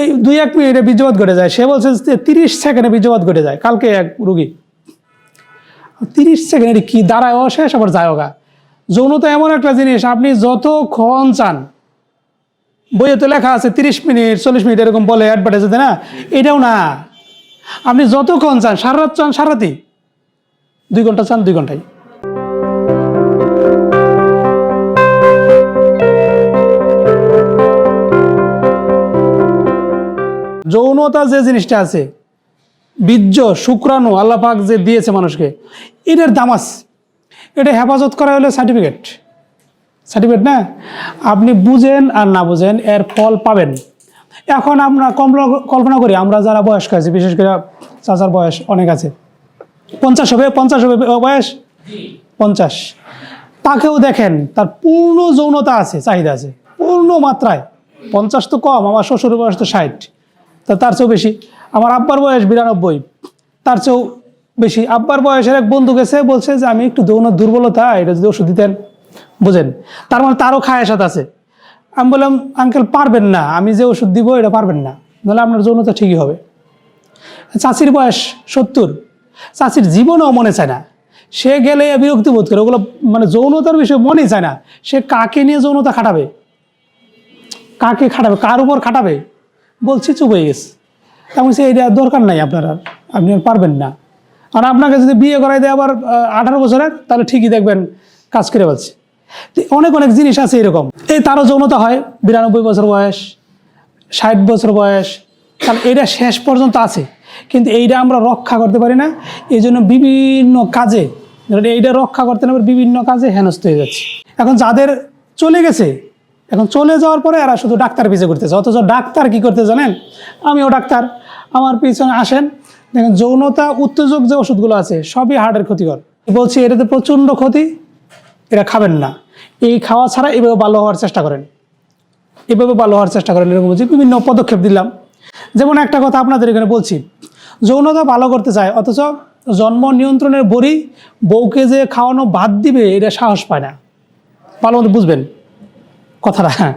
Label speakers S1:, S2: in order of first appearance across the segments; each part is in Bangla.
S1: এই দুই, এক মিনিটে বীর্যপাত ঘটে যায়। সে বলছে যে তিরিশ সেকেন্ডে বীর্যপাত ঘটে যায়। কালকে এক রুগী। তিরিশ সেকেন্ডে কি দাঁড়ায়? শেষ আবার যায়ও গা যৌনতা এমন একটা জিনিস, আপনি যতক্ষণ চান, বইয়ে তো লেখা আছে তিরিশ মিনিট, চল্লিশ মিনিট এরকম বলে অ্যাডভার্টাইজে না? এটাও না। আপনি যতক্ষণ চান, সারা রাত চান সারা রাতি দুই ঘণ্টা চান, দুই ঘন্টায় যৌনতা যে জিনিসটা আছে, বীর্য, শুক্রাণু আল্লাপাক যে দিয়েছে মানুষকে, এটার দামাস এটা হেফাজত করা হলো সার্টিফিকেট সার্টিফিকেট না? আপনি বুঝেন আর না বুঝেন, এর ফল পাবেন। এখন আমরা কল্পনা- কল্পনা করি, আমরা যারা বয়স্ক আছি, বিশেষ করে চাচার বয়স অনেক আছে। পঞ্চাশ হবে পঞ্চাশ হবে বয়স? পঞ্চাশ। তাকেও দেখেন, তার পূর্ণ যৌনতা আছে, চাহিদা আছে, পূর্ণ মাত্রায়। পঞ্চাশ তো কম, আমার শ্বশুরের বয়স তো ষাট। তা তার চেয়েও বেশি। আমার আব্বার বয়স বিরানব্বই। তার চেয়েও বেশি। আব্বার বয়সের এক বন্ধু গেছে, বলছে যে, আমি একটু যৌন দুর্বলতা, এটা যদি ওষুধ দিতেন। বুঝেন? তার মানে তারও খায়াসাত আছে। আমি বললাম, আঙ্কেল, পারবেন না। আমি যে ওষুধ দিব, এটা পারবেন না। বলে আপনার যৌনতা ঠিকই হবে। চাষির বয়স সত্তর। চাষির জীবনও মনে চায় না। সে গেলে বিরক্তি বোধ করে। ওগুলো মানে যৌনতার বিষয়ে মনেই চায় না। সে কাকে নিয়ে যৌনতা খাটাবে? কাকে খাটাবে? কার উপর খাটাবে? বলছি চুপ হয়ে গেছে। তেমন সে এটা দরকার নাই আপনার আর। আপনি আর পারবেন না। আর আপনাকে যদি বিয়ে করাই দেয় আবার আঠারো বছরের, তাহলে ঠিকই দেখবেন কাজ করে পাচ্ছে অনেক অনেক জিনিস আছে এরকম। এই তারও যৌনতা হয়, বিরানব্বই বছর বয়স, ষাট বছর বয়স, তাহলে এটা শেষ পর্যন্ত আছে। কিন্তু এইটা আমরা রক্ষা করতে পারি না। এই জন্য বিভিন্ন কাজে এইটা রক্ষা করতে না বিভিন্ন কাজে হেনস্থ হয়ে যাচ্ছে। এখন যাদের চলে গেছে এখন চলে যাওয়ার পরে এরা শুধু ডাক্তার পিছিয়ে করতেছে অথচ ডাক্তার কি করতে জানেন? আমিও ডাক্তার। আমার পিছনে আসেন। দেখেন, যৌনতা, উত্তেজক যে ওষুধগুলো আছে, সবই হার্টের ক্ষতিকর। বলছি, এটাতে প্রচণ্ড ক্ষতি, এরা খাবেন না। এই খাওয়া ছাড়া এভাবে ভালো হওয়ার চেষ্টা করেন। এভাবে ভালো হওয়ার চেষ্টা করেন এরকম বলছি, বিভিন্ন পদক্ষেপ দিলাম। যেমন একটা কথা আপনাদের এখানে বলছি, যৌনতা ভালো করতে চায়, অথচ জন্ম নিয়ন্ত্রণের বড়ি বউকে যে খাওয়ানো বাদ দিবে, এটা সাহস পায় না। ভালো বুঝবেন। কথাটা হ্যাঁ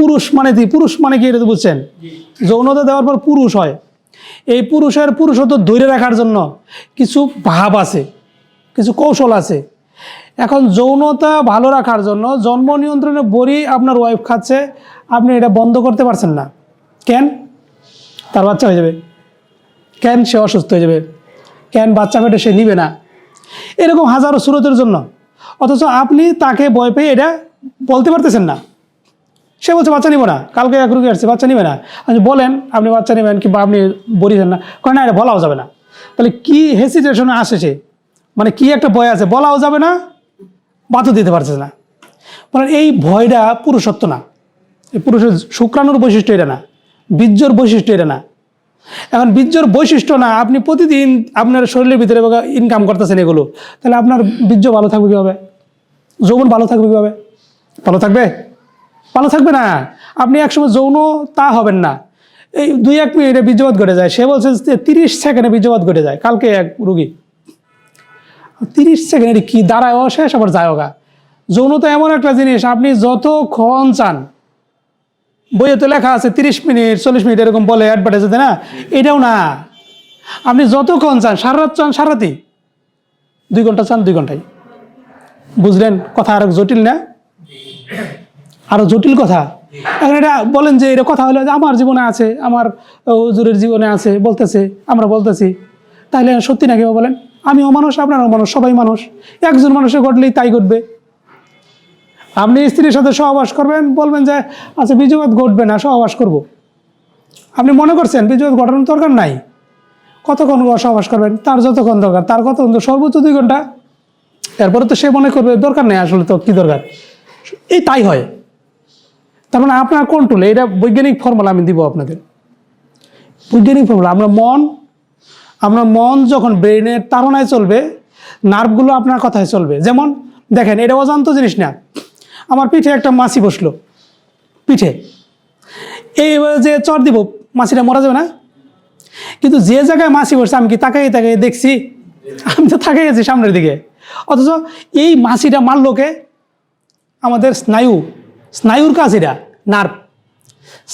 S1: পুরুষ মানে কি? পুরুষ মানে কি এটা তো বুঝছেন? যৌনতা দেওয়ার পর পুরুষ হয়। এই পুরুষের পুরুষত্ব ধরে রাখার জন্য কিছু ভাব আছে কিছু কৌশল আছে। এখন যৌনতা ভালো রাখার জন্য জন্ম নিয়ন্ত্রণে বড়ি আপনার ওয়াইফ খাচ্ছে আপনি এটা বন্ধ করতে পারছেন না। কেন? তার বাচ্চা হয়ে যাবে। কেন সে অসুস্থ হয়ে যাবে? কেন বাচ্চা পেটে সে নিবে না? এরকম হাজারো স্রোতের জন্য। অথচ আপনি তাকে ভয় পেয়ে এটা বলতে পারতেছেন না। সে বলছে, বাচ্চা নিব না। কালকে এক রুগী আসছে? বাচ্চা নিবে না? আপনি বলেন, আপনি বাচ্চা নেবেন কিংবা আপনি বলিছেন না। কয়, না, এটা বলাও যাবে না। তাহলে কি হেসিটেশনে আসে সে মানে কি একটা ভয় আছে? বলাও যাবে না বাতও দিতে পারছে না। বলেন, এই ভয়টা পুরুষত্ব না। এই পুরুষের শুক্রাণুর বৈশিষ্ট্য এটা না। বীর্যর বৈশিষ্ট্য এটা না। এখন বীর্যর বৈশিষ্ট্য না, আপনি প্রতিদিন আপনার শরীরের ভিতরে ইনকাম করতেছেন এগুলো, তাহলে আপনার বীর্য ভালো থাকবে কীভাবে? যৌবন ভালো থাকবে কীভাবে? ভালো থাকবে? ভালো থাকবে না। আপনি একসময় যৌন তা হবেন না। এই দুই এক মিনিটে বীর্যপাত ঘটে যায়। সে বলছে যে তিরিশ সেকেন্ডে বীর্যপাত ঘটে যায়। কালকে এক রুগী। তিরিশ সেকেন্ডে কি দাঁড়ায়? শেষ আবার যায়ও গা যৌনতা এমন একটা জিনিস, আপনি যতক্ষণ চান। বইয়ে তো লেখা আছে তিরিশ মিনিট, চল্লিশ মিনিট এরকম বলে অ্যাডভার্টাইজে না? এটাও না। আপনি যতক্ষণ চান, সারা রাত চান, সারা রাতি দুই ঘণ্টা চান, দুই ঘন্টায় বুঝলেন? কথা আরও জটিল না? আরও জটিল কথা। এখন এটা বলেন যে এটা কথা হলো যে আমার জীবনে আছে আমার হুজুরের জীবনে আছে বলতেছে আমরা বলতেছি। তাহলে সত্যি নাকি বলেন? আমিও মানুষ আপনারও মানুষ সবাই মানুষ। একজন মানুষের ঘটলেই তাই ঘটবে। আপনি স্ত্রীর সাথে সহবাস করবেন বলবেন যে আচ্ছা বীজপাত ঘটবে না সহবাস করব। আপনি মনে করছেন বীজপাত ঘটানোর দরকার নাই? কতক্ষণ সহবাস করবেন? তার যতক্ষণ দরকার তার কতক্ষণ তো সর্বোচ্চ দুই ঘণ্টা। এরপরে তো সে মনে করবে দরকার নেই আসলে তো কী দরকার? এই তাই হয়। তার মানে আপনার কন্ট্রোল এটা বৈজ্ঞানিক ফর্মুলা আমি দিব আপনাদের। বৈজ্ঞানিক ফর্মুলা আপনার মন আপনার মন যখন ব্রেনের তাড়নায় চলবে, নার্ভগুলো আপনার কথায় চলবে। যেমন দেখেন, এটা অজান্ত জিনিস না। আমার পিঠে একটা মাছি বসল। পিঠে। এই যে চর দিব, মাছিটা মরা যাবে না? কিন্তু যে জায়গায় মাছি বসছে, আমি কি তাকাই তাকাই দেখছি? আমি তো তাকাই আছি সামনের দিকে। অথচ এই মাছিটা মারলোকে আমাদের স্নায়ু। স্নায়ুর কাজ এটা নার্ভ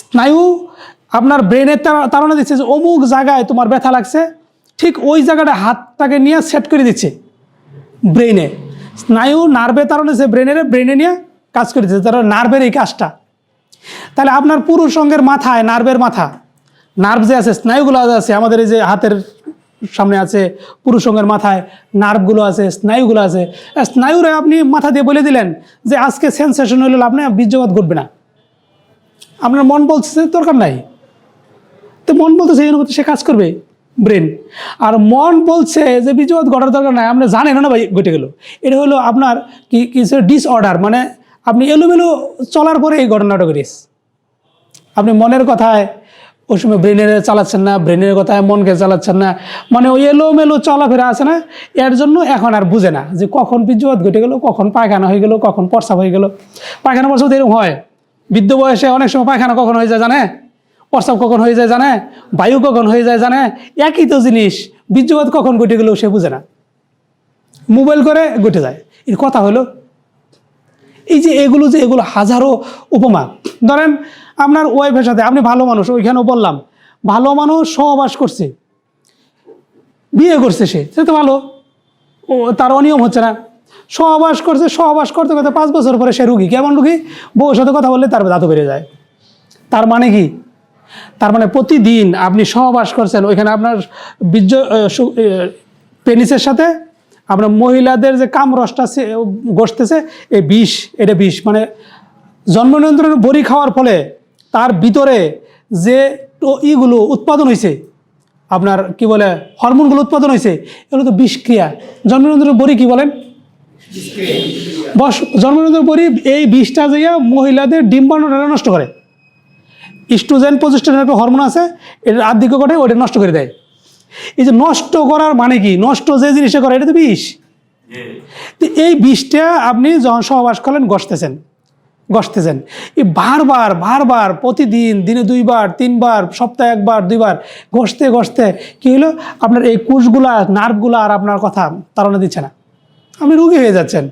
S1: স্নায়ু আপনার ব্রেনের তাড়না দিচ্ছে যে অমুক জায়গায় তোমার ব্যথা লাগছে, ঠিক ওই জায়গাটা হাতটাকে নিয়ে সেট করে দিচ্ছে ব্রেনে স্নায়ু নার্ভে তাড়না দিচ্ছে ব্রেনের ব্রেনে নিয়ে কাজ করে দিচ্ছে তারা নার্ভের এই কাজটা। তাহলে আপনার পুরুষ সঙ্গের মাথায় নার্ভের মাথা নার্ভ যে আছে, স্নায়ুগুলো আছে, আমাদের এই যে হাতের সামনে আছে পুরুষ সঙ্গের মাথায় নার্ভগুলো আছে, স্নায়ুগুলো আছে। স্নায়ুরে আপনি মাথা দিয়ে বলে দিলেন যে আজকে সেন্সেশন হইলে আপনি বীর্যপাত ঘটবে না। আপনার মন বলছে দরকার নাই। তো মন বলতেছে, এই অনুভূতি সে কাজ করবে ব্রেন আর মন বলছে যে বীর্যপাত ঘটার দরকার নাই আপনি জানেন না ভাই, ঘটে গেল। এটা হলো আপনার কি কিছু ডিসঅর্ডার মানে আপনি এলোমেলো চলার পরে এই ঘটনাটা ঘটিস আপনি মনের কথায় ওই সময় ব্রেনের চালাচ্ছেন না ব্রেনের কথায় মনকে চালাচ্ছেন না। মানে ওই এলোমেলো চলাফেরা আছে না, এর জন্য এখন আর বুঝে না যে কখন বীর্যপাত ঘটে গেল, কখন পায়খানা হয়ে গেল, কখন প্রস্রাব হয়ে গেল। পায়খানা প্রস্রাব তো এরকম হয়। বৃদ্ধ বয়সে অনেক সময় পায়খানা কখন হয়ে যায় জানে? প্রস্রাব কখন হয়ে যায় জানে? বায়ু কখন হয়ে যায় জানে? একই তো জিনিস বীর্যপাত কখন ঘটে গেলেও সে বুঝে না। মোবাইল করে ঘটে যায়। এর কথা হলো, এই যে এগুলো যে এগুলো হাজারো উপমা। ধরেন আপনার ওয়াইফের সাথে, আপনি ভালো মানুষ, ওইখানেও বললাম, ভালো মানুষ সহবাস করছে, বিয়ে করছে সে সে তো ভালো, ও তার অনিয়ম হচ্ছে না, সহবাস করছে, সহবাস করতে করতে পাঁচ বছর পরে সে রুগী, কেমন রুগী? বউর সাথে কথা বললে তার দাঁত বেড়ে যায়। তার মানে কি? তার মানে প্রতিদিন আপনি সহবাস করছেন, ওইখানে আপনার বীর্য পেনিসের সাথে আপনার মহিলাদের যে কাম রসটা সে- বসতেছে এই বিষ, এটা বিষ মানে জন্ম নিয়ন্ত্রণের বড়ি খাওয়ার ফলে তার ভিতরে যে ইগুলো উৎপাদন হয়েছে আপনার কি বলে হরমোনগুলো উৎপাদন হয়েছে এগুলো তো বিষক্রিয়া জন্ম নিয়ন্ত্রণের বড়ি কি বলেন? বস জন্ম নিয়ন্ত্রণের বড়ি এই বিষটা যে মহিলাদের ডিম্বাণুটা নষ্ট করে। ইস্ট্রোজেন প্রতিষ্ঠানের একটা হরমোন আছে এটার আধিক্য ঘটে ওটা নষ্ট করে দেয়। এই যে নষ্ট করার মানে কি? নষ্ট যে জিনিসটা করে এটা তো বিষ। তো এই বিষটা আপনি যখন সহবাস করলেন গসতেছেন গসতেছেন। এই বারবার বারবার, প্রতিদিন, দিনে দুইবার, তিনবার, সপ্তাহে একবার, দুইবার গসতে গসতে কি হলো? আপনার এই কোষগুলা, নার্ভগুলা আর আপনার কথা তাড়না দিচ্ছে না। আপনি রুগী হয়ে যাচ্ছেন।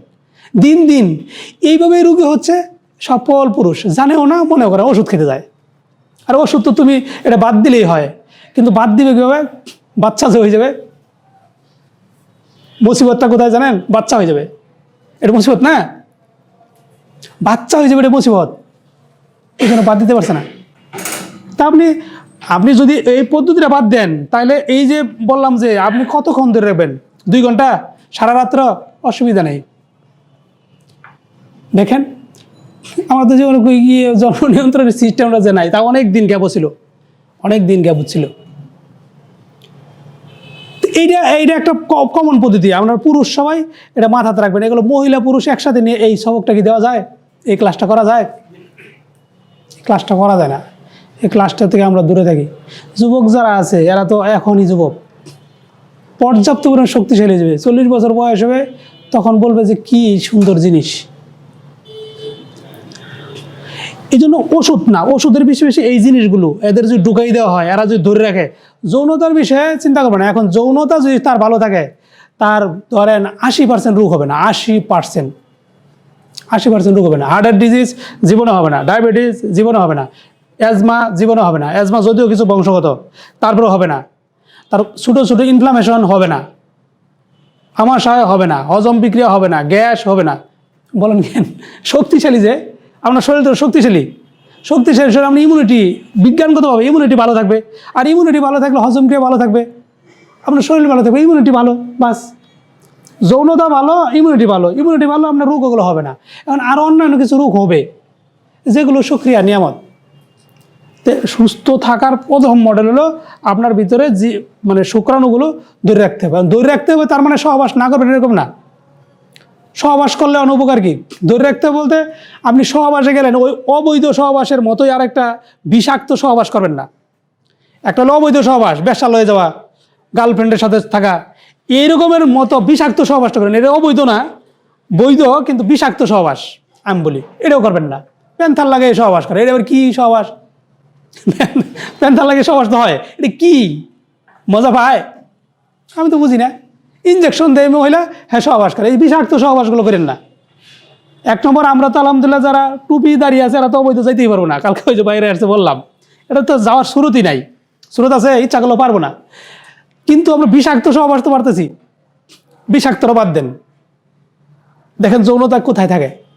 S1: দিন দিন এইভাবেই রুগী হচ্ছে সফল পুরুষ। জানেও না মনে করে ওষুধ খেতে যায়। আর ওষুধ তো তুমি এটা বাদ দিলেই হয়। কিন্তু বাদ দিবে কীভাবে? বাচ্চা হয়ে যাবে। মুসিবতটা কোথায় জানেন? বাচ্চা হয়ে যাবে। এটা মুসিবত না? বাচ্চা হয়ে যাবে এটা মুসিবত। এখানে বাদ দিতে পারছে না। তা আপনি আপনি যদি এই পদ্ধতিটা বাদ দেন, তাহলে এই যে বললাম যে আপনি কতক্ষণ ধরে রাখবেন? দুই ঘণ্টা? সারা রাত্র? অসুবিধা নেই। দেখেন, আমাদের কই গিয়ে জন্ম নিয়ন্ত্রণের সিস্টেমটা যে নাই, তা অনেক দিন গ্যাপ ছিল। অনেক দিন গ্যাপ ছিল। এইটা এইটা একটা কমন পদ্ধতি। আপনার পুরুষ সবাই এটা মাথাতে রাখবেন। এগুলো মহিলা, পুরুষ একসাথে নিয়ে এই সবকটা কি দেওয়া যায়? এই ক্লাসটা করা যায়? ক্লাসটা করা যায় না। এই ক্লাসটা থেকে আমরা দূরে থাকি। যুবক যারা আছে, এরা তো এখনই যুবক। পর্যাপ্ত পরিমাণ শক্তিশালী যাবে। চল্লিশ বছর বয়স হবে, তখন বলবে যে কি সুন্দর জিনিস। এই জন্য ওষুধ না, ওষুধের বেশি বেশি এই জিনিসগুলো, এদের যদি ঢুকাই দেওয়া হয়, এরা যদি ধরে রাখে যৌনতার বিষয়ে চিন্তা করবে না। এখন যৌনতা যদি তার ভালো থাকে, তার ধরেন আশি পার্সেন্ট রোগ হবে না, আশি পার্সেন্ট আশি পার্সেন্ট রোগ হবে না। হার্টের ডিজিজ জীবনে হবে না ডায়াবেটিস জীবনে হবে না অ্যাজমা জীবনে হবে না। অ্যাজমা যদিও কিছু বংশগত তারপরে হবে না। তার ছোটো ছোটো ইনফ্লামেশন হবে না। আমাশয় হবে না, হজম বিক্রিয়া হবে না, গ্যাস হবে না। বলেন কেন? শক্তিশালী যে, আপনার শরীর তো শক্তিশালী। শক্তিশালী শরীর আপনার ইমিউনিটি বিজ্ঞানগতভাবে ইমিউনিটি ভালো থাকবে। আর ইমিউনিটি ভালো থাকলে হজম ভালো থাকবে। আপনার শরীর ভালো থাকবে ইমিউনিটি ভালো, বাস। যৌনতা ভালো ইমিউনিটি ভালো। ইমিউনিটি ভালো, আপনার রোগগুলো হবে না। এখন আরও অন্যান্য কিছু রোগ হবে, যেগুলো সক্রিয়া, নিয়ামত। সুস্থ থাকার প্রথম মডেল হলো আপনার ভিতরে যে মানে শুক্রাণুগুলো ধরে রাখতে হবে। ধরে রাখতে হবে, তার মানে সহবাস না করবেন এরকম না। সহবাস করলে অনুপকার কি? ধরে রাখতে বলতে, আপনি সহবাসে গেলেন, ওই অবৈধ সহবাসের মতোই আর একটা বিষাক্ত সহবাস করবেন না। একটা হলো অবৈধ সহবাস বেশালয়ে যাওয়া গার্লফ্রেন্ডের সাথে থাকা এই রকমের মতো বিষাক্ত সহবাসটা করেন এটা অবৈধ না, বৈধ কিন্তু বিষাক্ত সহবাস, আমি বলি। এটাও করবেন না। প্যান্থার লাগে সহবাস করে, এটা আবার কী সহবাস? প্যান্থার লাগে সহবাস তো হয়, এটা কি? মজা পায়? আমি তো বুঝি না। ইঞ্জেকশন দেয় মহিলা হ্যাঁ সহবাস করে। এই বিষাক্ত সহবাসগুলো করেন না। এক নম্বর, আমরা তো আলহামদুলিল্লাহ যারা টুপি দাঁড়িয়ে আছে, এরা তো অবৈধ যাইতেই পারব না। কালকে ওই যে বাইরে আসছে, বললাম। এটা তো যাওয়ার শুরুতেই নাই। স্রোত আছে ইচ্ছা করলেও পারব না। কিন্তু আমরা বিষাক্ত সহবাস তো পারতেছি। বিষাক্তরা বাদ দেন। দেখেন যৌনতা কোথায় থাকে?